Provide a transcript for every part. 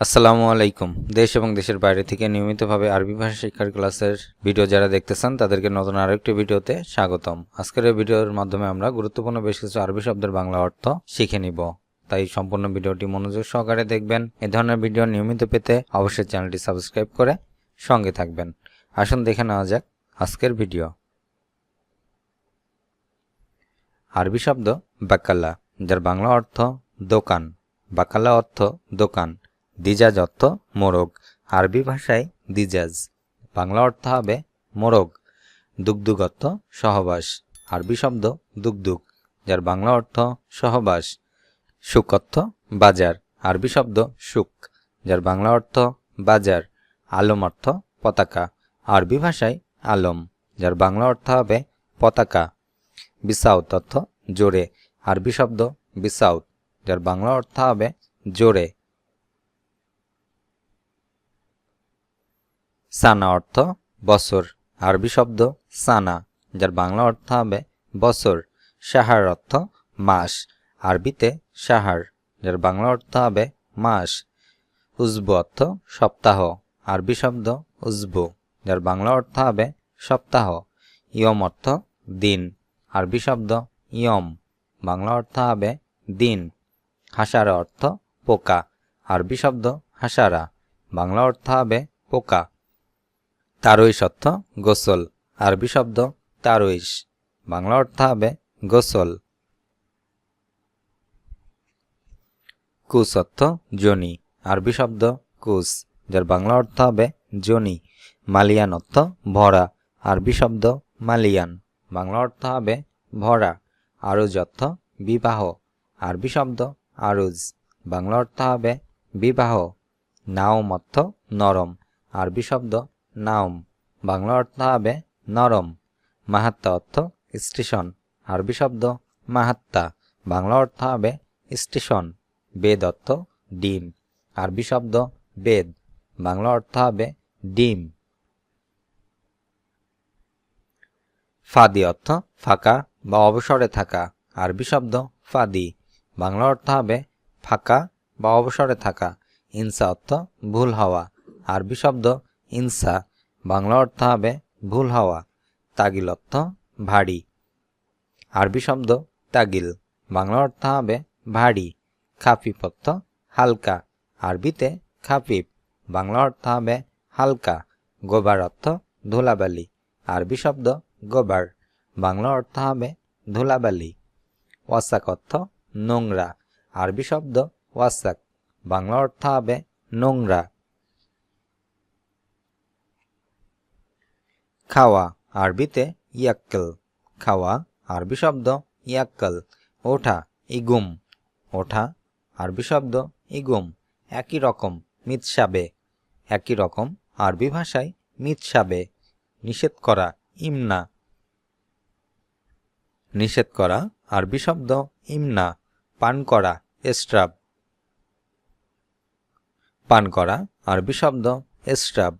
আসসালামু আলাইকুম। দেশ এবং দেশের বাইরে থেকে নিয়মিতভাবে আরবি ভাষা শিক্ষার ক্লাসের ভিডিও যারা দেখতেছেন, তাদেরকে নতুন আরেকটি ভিডিওতে স্বাগতম। আজকের এই ভিডিওর মাধ্যমে আমরা গুরুত্বপূর্ণ বেশ কিছু আরবি শব্দের বাংলা অর্থ শিখে নিব। তাই সম্পূর্ণ ভিডিওটি মনোযোগ সহকারে দেখবেন। এ ধরনের ভিডিও নিয়মিত পেতে অবশ্যই চ্যানেলটি সাবস্ক্রাইব করে সঙ্গে থাকবেন। আসুন দেখে নেওয়া যাক আজকের ভিডিও। আরবি শব্দ বাকাল্লা যার বাংলা অর্থ দোকান। বাকাল্লা অর্থ দোকান। দিজাজ অর্থ মোরগ। আরবি ভাষায় দিজাজ বাংলা অর্থ হবে মোরগ দুগদুগ অর্থ সহবাস। আরবি শব্দ দুগদুগ, যার বাংলা অর্থ সহবাস। সুক অর্থ বাজার। আরবি শব্দ সুক, যার বাংলা অর্থ বাজার। আলম অর্থ পতাকা। আরবি ভাষায় আলম, যার বাংলা অর্থ হবে পতাকা। বিসাউত অর্থ জোরে। আরবি শব্দ বিসাউত যার বাংলা অর্থ হবে জোরে। সানা অর্থ বছর। আরবি শব্দ সানা, যার বাংলা অর্থ হবে বছর। সাহার অর্থ মাস। আরবিতে সাহার যার বাংলা অর্থ হবে মাস। উজবু অর্থ সপ্তাহ। আরবি শব্দ উজবু, যার বাংলা অর্থ হবে সপ্তাহ। ইয়ম অর্থ দিন। আরবি শব্দ ইয়ম, বাংলা অর্থ হবে দিন। হাসারা অর্থ পোকা। আরবি শব্দ হাসারা, বাংলা অর্থ হবে পোকা। তারইশ অর্থ গোসল। আরবি শব্দ, তারইশ। বাংলা অর্থ হবে গোসল। কুস অর্থ জনি। আরবি শব্দ, কুস, যার বাংলা অর্থ হবে জনি। মালিয়ান অর্থ ভরা। আরবি শব্দ, মালিয়ান। বাংলা অর্থ হবে ভরা। আরুজ অর্থ বিবাহ। আরবি শব্দ, আরুজ। বাংলা অর্থ হবে বিবাহ। নাওম অর্থ নরম। আরবি শব্দ নাওম। বাংলা অর্থ হবে নরম। মাহাত্মা অর্থ স্টেশন। আরবি শব্দ মাহাত্মা বাংলা অর্থ হবে স্টেশন। বেদ অর্থ ডিম। আরবি শব্দ বেদ। বাংলা অর্থ হবে ডিম। ফাদি অর্থ ফাঁকা বা অবসরে থাকা। আরবি শব্দ ফাদি। বাংলা অর্থ হবে ফাঁকা বা অবসরে থাকা। ইনসা অর্থ ভুল হওয়া। আরবি শব্দ ইনসা। বাংলা অর্থ হবে ভুল হওয়া, তাগিল অর্থ ভারী। আরবি শব্দ তাগিল, বাংলা অর্থ হবে ভারী, খাফিফ অর্থ হালকা। আরবিতে খাফিফ, বাংলা অর্থ হবে হালকা, গোবার অর্থ ধুলাবালি। আরবি শব্দ গোবার, বাংলা অর্থ হবে ধুলাবালি। ওয়াসাক অর্থ নোংরা, আরবি শব্দ ওয়াসাক, বাংলা অর্থ হবে নোংরা। খাওয়া, আরবিতে ইয়াক্কেল। খাওয়া, আরবি শব্দ ইয়াক্কেল। ওঠা, ইগুম। ওঠা, আরবি শব্দ ইগুম। একই রকম, মিতসাবে। একই রকম, আরবি ভাষায় মিতসাবে। নিষেধ করা, ইমনা। নিষেধ করা, আরবি শব্দ ইমনা। পান করা এস্ট্রাব পান করা, আরবি শব্দ এস্ট্রাব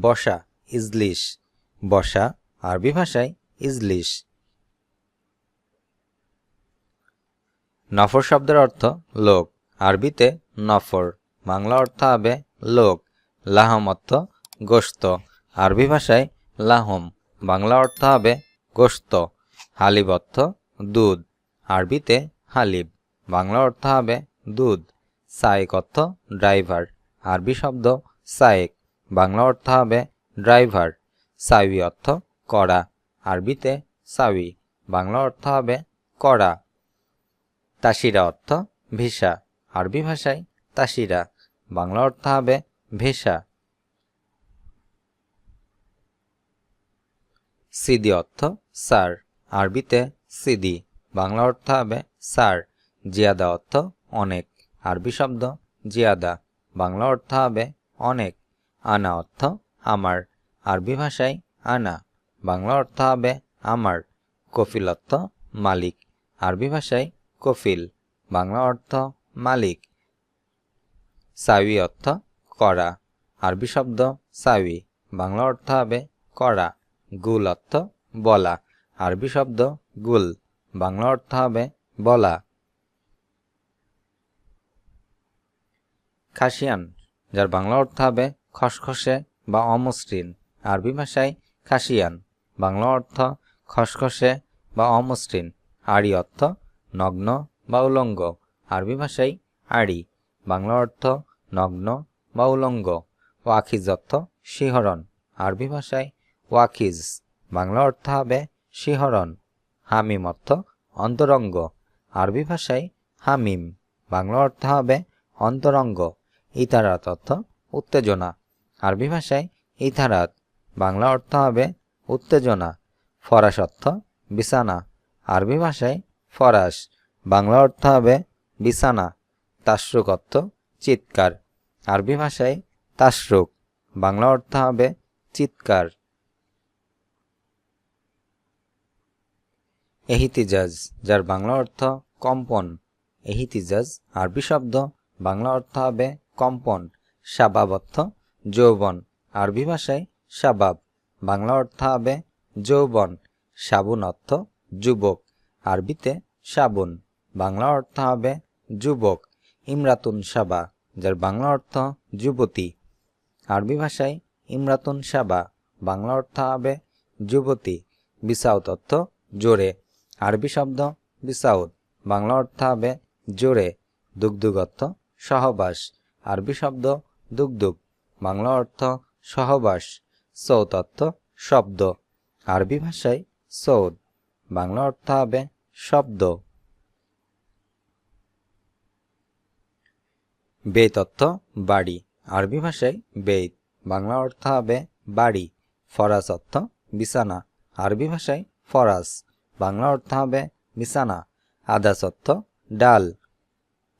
বসা, ইজলিশ। বসা আরবি ভাষায় ইজলিশ। নফর শব্দের অর্থ লোক, আরবিতে নফর, বাংলা অর্থ হবে লোক, লাহম অর্থ গোস্ত আরবি ভাষায় লাহম, বাংলা অর্থ হবে গোস্ত হালিব অর্থ দুধ, আরবিতে হালিব, বাংলা অর্থ হবে দুধ সাইক অর্থ ড্রাইভার, আরবি শব্দ সাইক বাংলা অর্থ হবে ড্রাইভার। সাউি অর্থ কড়া। আরবিতে সাউি বাংলা অর্থ হবে কড়া। তাসিরা অর্থ ভিসা। আরবি ভাষায় তাসিরা, বাংলা অর্থ হবে ভেসা। সিদি অর্থ সার। আরবিতে সিদি, বাংলা অর্থ হবে সার। জিয়াদা অর্থ অনেক। আরবি শব্দ জিয়াদা, বাংলা অর্থ হবে অনেক। আনা অর্থ আমার। আরবি ভাষায় আনা, বাংলা অর্থ হবে আমার কফিল অর্থ মালিক। আরবি ভাষায় কফিল, বাংলা অর্থ মালিক। সাউি অর্থ করা, আরবি শব্দ সাউি বাংলা অর্থ হবে করা, গুল অর্থ বলা, আরবি শব্দ গুল, বাংলা অর্থ হবে বলা। খাসিয়ান, যার বাংলা অর্থ হবে খসখসে বা অমসৃণ। আরবি ভাষায় খাসিয়ান, বাংলা অর্থ খসখসে বা অমসৃণ, আড়ি অর্থ নগ্ন বা উলঙ্গ, আরবি ভাষায় আড়ি, বাংলা অর্থ নগ্ন বা উলঙ্গ ওয়াখিজ অর্থ শিহরণ, আরবি ভাষায় ওয়াকিজ, বাংলা অর্থ হবে শিহরণ, হামিম অর্থ অন্তরঙ্গ, আরবি ভাষায় হামিম, বাংলা অর্থ হবে অন্তরঙ্গ ইতারাত অর্থ উত্তেজনা, আরবি ভাষায় ইতারাত বাংলা অর্থ হবে উত্তেজনা, ফরাস অর্থ বিছানা, আরবি ভাষায় ফরাস, বাংলা অর্থ হবে বিছানা তাশ্রুক অর্থ চিৎকার, আরবি ভাষায় তাশ্রুক বাংলা অর্থ হবে চিৎকার। এহিতিজাজ, যার বাংলা অর্থ কম্পন, এহিতিজাজ, আরবি শব্দ, বাংলা অর্থ হবে কম্পন, শাবাব অর্থ যৌবন, আরবি ভাষায় শাবাব বাংলা অর্থ হবে যৌবন, সাবুন অর্থ যুবক, আরবিতে সাবুন। বাংলা অর্থ হবে যুবক, ইমরাতুন সাবা, যার বাংলা অর্থ যুবতী। আরবি ভাষায় ইমরাতুন সাবা, বাংলা অর্থ হবে যুবতী। বিসাউত অর্থ জোরে। আরবি শব্দ বিসাউদ বাংলা অর্থ হবে জোরে। দুগ্ধুগ অর্থ সহবাস, আরবি শব্দ দুগ্ধুগ বাংলা অর্থ সহবাস। সৌত অর্থ শব্দ। আরবি ভাষায় সৌদ, বাংলা অর্থ হবে শব্দ। বেত অর্থ বাড়ি। আরবি ভাষায় বেত, বাংলা অর্থ হবে বাড়ি। ফরাস অর্থ বিছানা। আরবি ভাষায় ফরাস, বাংলা অর্থ হবে বিছানা। আদাস অর্থ ডাল।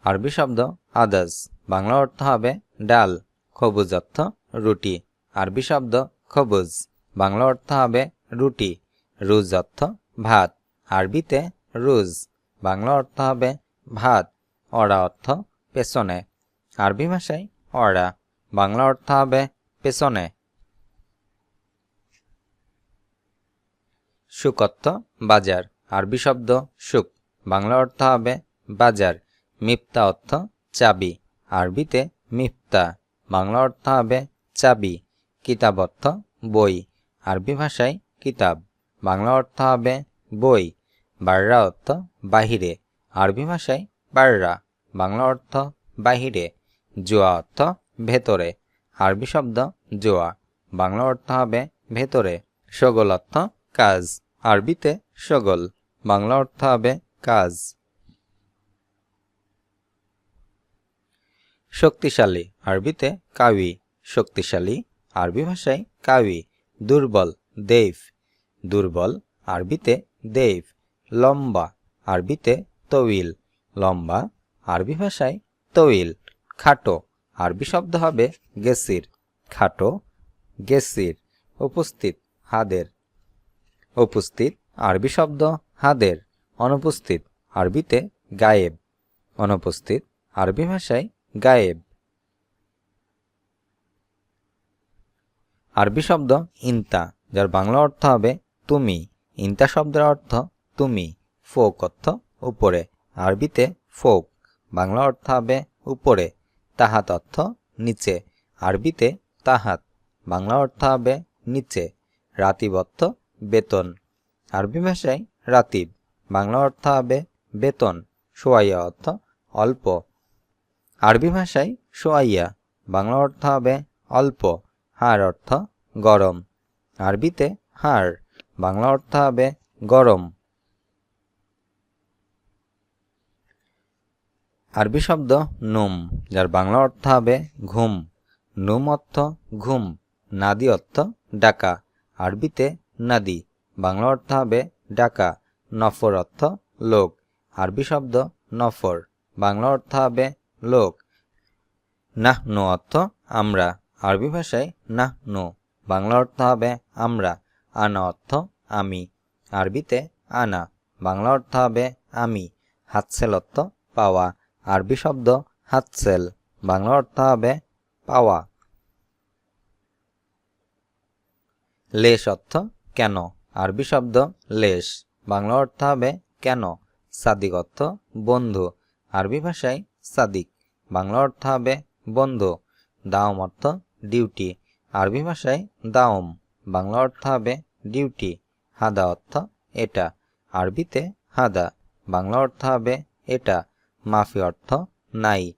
আরবি শব্দ আদাস, বাংলা অর্থ হবে ডাল। খবুজ অর্থ রুটি। আরবি শব্দ খবুজ। বাংলা অর্থ হবে রুটি, রুজ অর্থ ভাত, আরবিতে রুজ। বাংলা অর্থ হবে ভাত, অড়া অর্থ পেছনে। আরবি ভাষায় অড়া। বাংলা অর্থ হবে পেছনে। সুক অর্থ বাজার। আরবি শব্দ সুক। বাংলা অর্থ হবে বাজার। মিপ্তা অর্থ চাবি। আরবিতে মিপ্তা। বাংলা অর্থ হবে চাবি। কিতাব অর্থ বই। আরবি ভাষায় কিতাব। বাংলা অর্থ হবে বই। বাররা অর্থ বাহিরে। আরবি ভাষায় বাররা। বাংলা অর্থ বাহিরে। জোয়া অর্থ ভেতরে। আরবি শব্দ জোয়া। বাংলা অর্থ হবে ভেতরে। সগল অর্থ কাজ। আরবিতে সগল। বাংলা অর্থ হবে কাজ। শক্তিশালী। আরবিতে কাউি শক্তিশালী আরবি ভাষায় কাউি দুর্বল দেব দুর্বল আরবিতে দেব লম্বা আরবিতে তবিল লম্বা আরবি ভাষায় তবিল খাটো। আরবি শব্দ হবে গেসির। খাটো, গেসির, উপস্থিত, হাদের। উপস্থিত আরবি শব্দ হাদের। অনুপস্থিত আরবিতে গায়েব। অনুপস্থিত আরবি ভাষায় গায়েব। আরবি শব্দ ইন্তা, যার বাংলা অর্থ হবে তুমি। ইন্তা শব্দের অর্থ তুমি, ফোক অর্থ উপরে। আরবিতে ফোক, বাংলা অর্থ হবে উপরে। তাহাত অর্থ নিচে। আরবিতে তাহাত, বাংলা অর্থ হবে নিচে। রাতিব অর্থ বেতন। আরবি ভাষায় রাতিব, বাংলা অর্থ হবে বেতন, সোয়াইয়া অর্থ অল্প। আরবি ভাষায় সোয়াইয়া, বাংলা অর্থ হবে অল্প। হাড় অর্থ গরম। আরবিতে হাড় বাংলা অর্থ হবে গরম। আরবি শব্দ নুম, যার বাংলা অর্থ হবে ঘুম। নুম অর্থ ঘুম, নাদি অর্থ ডাকা। আরবিতে নাদি, বাংলা অর্থ হবে ডাকা। নফর অর্থ লোক। আরবি শব্দ নফর, বাংলা অর্থ হবে লোক। নাহ নো অর্থ আমরা। আরবি ভাষায় নাহ নো বাংলা অর্থ হবে আমরা, আনা অর্থ আমি। আরবিতে আনা, বাংলা অর্থ হবে আমি, হাতসেল অর্থ পাওয়া। আরবি শব্দ হাতসেল, বাংলা অর্থ হবে পাওয়া। লেশ অর্থ কেন? আরবি শব্দ লেশ, বাংলা অর্থ হবে কেন? সাদিক অর্থ বন্ধু, আরবি ভাষায় সাদিক, বাংলা অর্থ হবে বন্ধু। দাওম অর্থ ডিউটি আরবি ভাষায় দাওম, বাংলা অর্থ হবে ডিউটি হাদা অর্থ এটা। আরবিতে হাদা, বাংলা অর্থ হবে এটা, মাফি অর্থ নাই।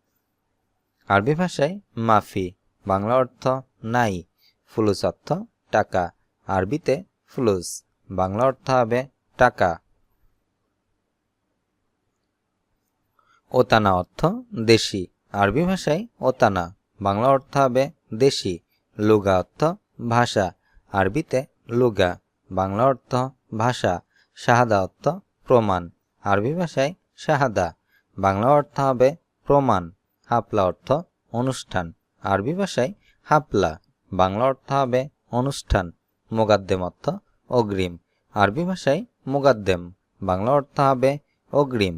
আরবি ভাষায় মাফি, বাংলা অর্থ নাই, ফুলুস অর্থ টাকা। আরবিতে ফুলুস, বাংলা অর্থ হবে টাকা। ওতানা অর্থ দেশি, আরবি ভাষায় ওতানা। বাংলা অর্থ হবে দেশি, লুগা অর্থ ভাষা, আরবিতে লুগা, বাংলা অর্থ ভাষা, শাহাদা অর্থ প্রমাণ, আরবি ভাষায় শাহাদা, বাংলা অর্থ হবে প্রমাণ, হাপলা অর্থ অনুষ্ঠান, আরবি ভাষায় হাপলা, বাংলা অর্থ হবে অনুষ্ঠান, মোগাদ্দেম অর্থ অগ্রিম, আরবি ভাষায় মোগাদ্দেম, বাংলা অর্থ হবে অগ্রিম।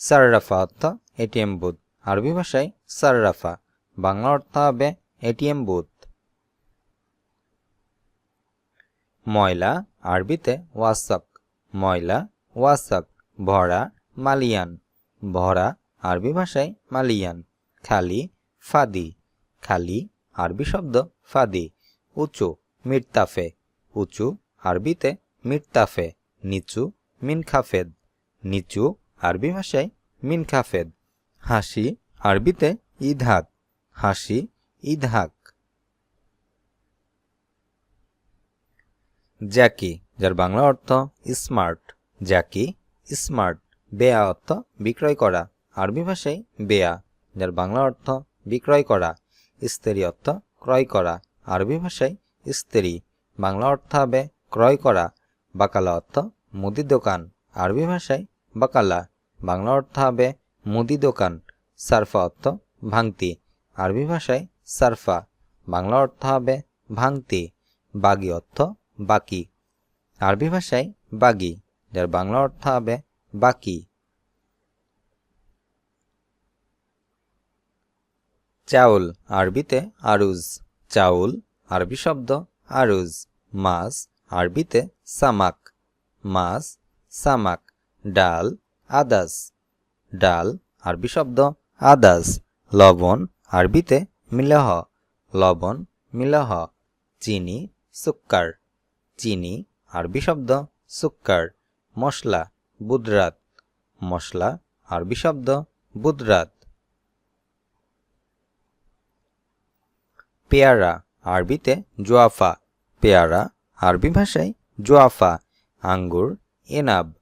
সাররাফা অর্থ এটিএম বুথ, আরবি ভাষায় সাররাফা বাংলা অর্থ হবে এটিএম বুথ। ময়লা, আরবিতে ওয়াসক, ময়লা, ওয়াসক, ভরা, মালিয়ান। ভরা, আরবি ভাষায় মালিয়ান, খালি, ফাদি। খালি, আরবি শব্দ ফাদি। উঁচু, মির্তাফে। উঁচু, আরবিতে মির্তাফে। নিচু, মিনখাফেদ। নিচু, আরবি ভাষায় মিনখাফেদ। হাসি আরবিতে ইদহাক হাসি ইদহাক জ্যাকি, যার বাংলা অর্থ স্মার্ট। জ্যাকি, স্মার্ট। বেয়া অর্থ বিক্রয় করা। আরবি ভাষায় বেয়া, যার বাংলা অর্থ বিক্রয় করা। স্ত্রী অর্থ ক্রয় করা। আরবি ভাষায় স্ত্রী, বাংলা অর্থ হবে ক্রয় করা। বাকালা অর্থ মুদি দোকান। আরবি ভাষায় বাকালা, বাংলা অর্থ হবে মুদি দোকান। সারফা অর্থ ভাঙতি। আরবি ভাষায় সারফা, বাংলা অর্থ হবে ভাঙতি, বাগি অর্থ বাকি। আরবি ভাষায় বাগি, যার বাংলা অর্থ হবে বাকি। চাউল, আরবিতে আরুজ। চাউল, আরবি শব্দ আরুজ। মাছ, আরবিতে সামাক। মাছ, সামাক। ডাল, আদাস। ডাল, আরবি শব্দ আদাস লবণ, আরবিতে মিলহ, লবণ, মিলহ, চিনি, সুক্কার। চিনি, আরবি শব্দ, সুক্কার। মশলা, বুদরাত। মশলা, আরবি শব্দ, বুদরাত। পেয়ারা, আরবিতে জোয়াফা। পেয়ারা, আরবি ভাষায় জোয়াফা। আঙ্গুর, এনাব।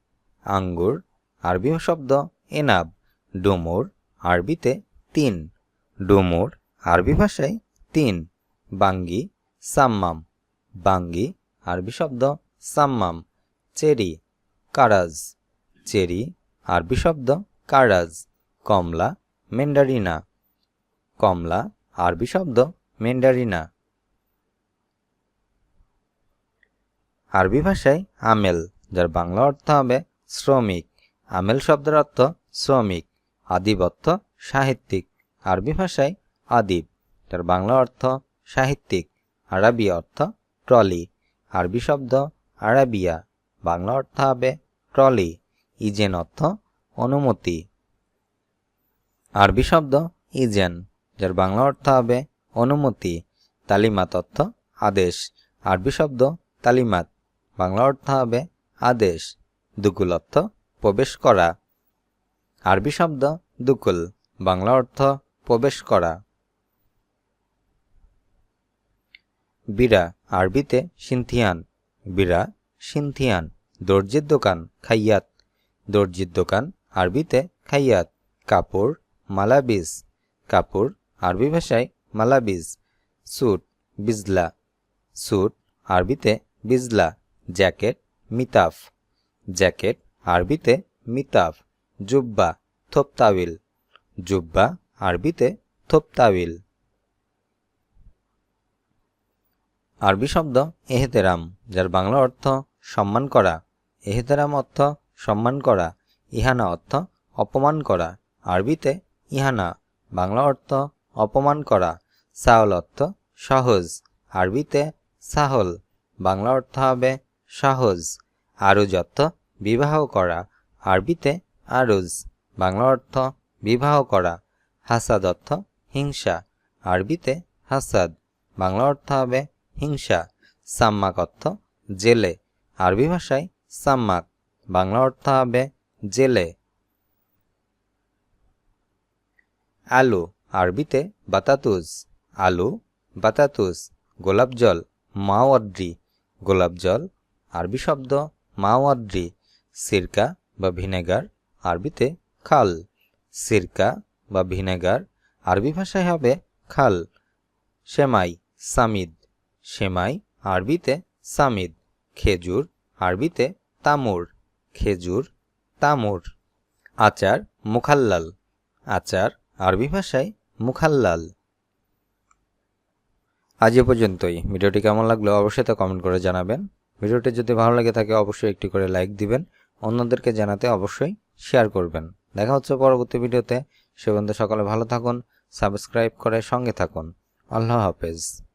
আঙ্গুর, আরবি শব্দ, এনাব। ডুমুর আরবিতে তিন, ডুমুর আরবি ভাষায় তিন, বাঙ্গি, সাম্মাম। বাঙ্গি, আরবি শব্দ সাম্মাম। চেরি, কারাজ। চেরি, আরবি শব্দ কারাজ। কমলা, মেন্ডারিনা। কমলা, আরবি শব্দ মেন্ডারিনা। আরবি ভাষায় আমেল, যার বাংলা অর্থ হবে শ্রমিক। আমেল শব্দের অর্থ শ্রমিক। আদিব অর্থ সাহিত্যিক। আরবি ভাষায় আদিব। যার বাংলা অর্থ সাহিত্যিক। আরবি অর্থ ট্রলি। আরবি শব্দ আরাবিয়া। বাংলা অর্থ হবে ট্রলি। ইজেন অর্থ অনুমতি। আরবি শব্দ ইজেন, যার বাংলা অর্থ হবে অনুমতি। তালিমাত অর্থ আদেশ। আরবি শব্দ তালিমাত, বাংলা অর্থ হবে আদেশ। দুকুল অর্থ প্রবেশ করা। আরবি শব্দ দুকুল, বাংলা অর্থ প্রবেশ করা। বিরা, আরবিতে সিনথিয়ান। বিরা, সিনথিয়ান, দর্জির দোকান, খাইয়াত। দর্জির দোকান, আরবিতে খাইয়াত। কাপড়, মালাবিজ। কাপড়, আরবি ভাষায় মালাবিজ। স্যুট, বিজলা। স্যুট, আরবিতে বিজলা। জ্যাকেট, মিতাফ। জ্যাকেট, আরবিতে মিতাফ। জুব্বা, থোপতাবিল। জুব্বা, আরবিতে থোপতাবিল। আরবি শব্দ এহেতেরাম, যার বাংলা অর্থ সম্মান করা। এহেতেরাম অর্থ সম্মান করা, ইহানা অর্থ অপমান করা। আরবিতে ইহানা, বাংলা অর্থ অপমান করা। সাহল অর্থ সহজ, আরবিতে সাহল, বাংলা অর্থ হবে সহজ। আরুজ অর্থ বিবাহ করা। আরবিতে আরুজ, বাংলা অর্থ বিবাহ করা, হাসাদ অর্থ হিংসা, আরবিতে হাসাদ, বাংলা অর্থ হবে হিংসা, সাম্মাক অর্থ জেলে, আরবি ভাষায় সাম্মাক, বাংলা অর্থ হবে জেলে। আলু, আরবিতে বাতাতুজ, আলু, বাতাতুজ, গোলাপ জল, মাওয়াদ্রি, গোলাপ জল, আরবি শব্দ মাওয়াদ্রি, সিরকা বা ভিনেগার আরবিতে খাল, সিরকা বা ভিনেগার। আরবি ভাষায় হবে খাল, সেমাই, সামিদ। সেমাই আরবিতে সামিদ, খেজুর আরবিতে তামুর, খেজুর, তামুর। আচার মুখাল্লাল, আচার আরবি ভাষায় মুখাল্লাল। আজ এ পর্যন্তই। ভিডিওটি কেমন লাগল অবশ্যই তা কমেন্ট করে জানাবেন। ভিডিওটি যদি ভালো লাগে থাকে অবশ্যই একটি করে লাইক দিবেন। অন্যদেরকে জানাতে অবশ্যই শেয়ার করবেন। দেখা হচ্ছে পরবর্তী ভিডিওতে। সে সকালে ভালো থাকুন, সাবস্ক্রাইব করে সঙ্গে থাকুন। আল্লাহ হাফেজ।